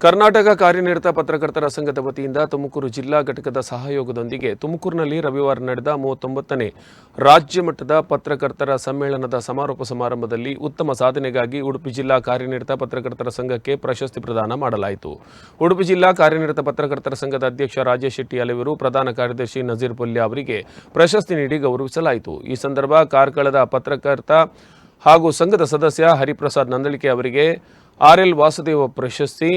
ಕರ್ನಾಟಕ ಕಾರ್ಯನಿರತ ಪತ್ರಕರ್ತರ ಸಂಘದ ವತಿಯಿಂದ ತುಮಕೂರು ಜಿಲ್ಲಾ ಘಟಕದ ಸಹಯೋಗದೊಂದಿಗೆ ತುಮಕೂರಿನಲ್ಲಿ ರವಿವಾರ ನಡೆದ ಮೂವತ್ತೊಂಬತ್ತನೇ ರಾಜ್ಯ ಮಟ್ಟದ ಪತ್ರಕರ್ತರ ಸಮ್ಮೇಳನದ ಸಮಾರೋಪ ಸಮಾರಂಭದಲ್ಲಿ ಉತ್ತಮ ಸಾಧನೆಗಾಗಿ ಉಡುಪಿ ಜಿಲ್ಲಾ ಕಾರ್ಯನಿರತ ಪತ್ರಕರ್ತರ ಸಂಘಕ್ಕೆ ಪ್ರಶಸ್ತಿ ಪ್ರದಾನ ಮಾಡಲಾಯಿತು. ಉಡುಪಿ ಜಿಲ್ಲಾ ಕಾರ್ಯನಿರತ ಪತ್ರಕರ್ತರ ಸಂಘದ ಅಧ್ಯಕ್ಷ ರಾಜೇಶ್ ಶೆಟ್ಟಿ ಅಲೆವರು ಪ್ರಧಾನ ಕಾರ್ಯದರ್ಶಿ ನಜೀರ್ ಪೊಲ್ಯ ಅವರಿಗೆ ಪ್ರಶಸ್ತಿ ನೀಡಿ ಗೌರವಿಸಲಾಯಿತು. ಈ ಸಂದರ್ಭ ಕಾರ್ಕಳದ ಪತ್ರಕರ್ತ ಹಾಗೂ ಸಂಘದ ಸದಸ್ಯ ಹರಿಪ್ರಸಾದ್ ನಂದಳಿಕೆ ಅವರಿಗೆ ಆರ್ಎಲ್ ವಾಸುದೇವ ಪ್ರಶಸ್ತಿ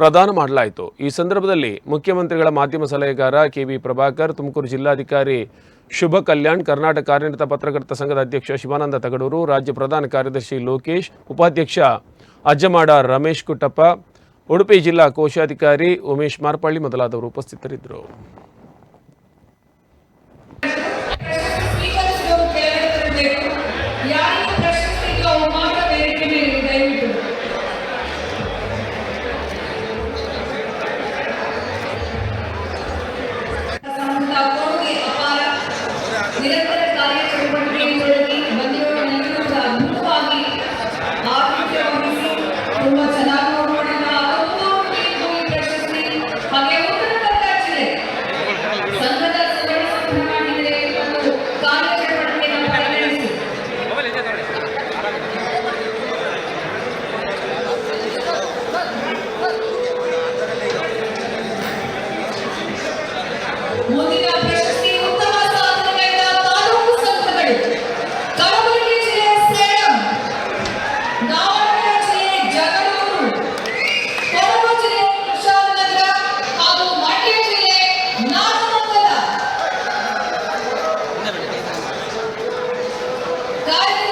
ಪ್ರದಾನ ಮಾಡಲಾಯಿತು. ಈ ಸಂದರ್ಭದಲ್ಲಿ ಮುಖ್ಯಮಂತ್ರಿಗಳ ಮಾಧ್ಯಮ ಸಲಹೆಗಾರ ಕೆ ವಿ ಪ್ರಭಾಕರ್, ತುಮಕೂರು ಜಿಲ್ಲಾಧಿಕಾರಿ ಶುಭ ಕಲ್ಯಾಣ್, ಕರ್ನಾಟಕ ಕಾರ್ಯನಿರತ ಪತ್ರಕರ್ತ ಸಂಘದ ಅಧ್ಯಕ್ಷ ಶಿವಾನಂದ ತಗಡೂರು, ರಾಜ್ಯ ಪ್ರಧಾನ ಕಾರ್ಯದರ್ಶಿ ಲೋಕೇಶ್, ಉಪಾಧ್ಯಕ್ಷ ಅಜ್ಜಮಾಡ ರಮೇಶ್ ಕುಟ್ಟಪ್ಪ, ಉಡುಪಿ ಜಿಲ್ಲಾ ಕೋಶಾಧಿಕಾರಿ ಉಮೇಶ್ ಮಾರ್ಪಳ್ಳಿ ಮೊದಲಾದವರು ಉಪಸ್ಥಿತರಿದ್ದರು. വിലക്ക് God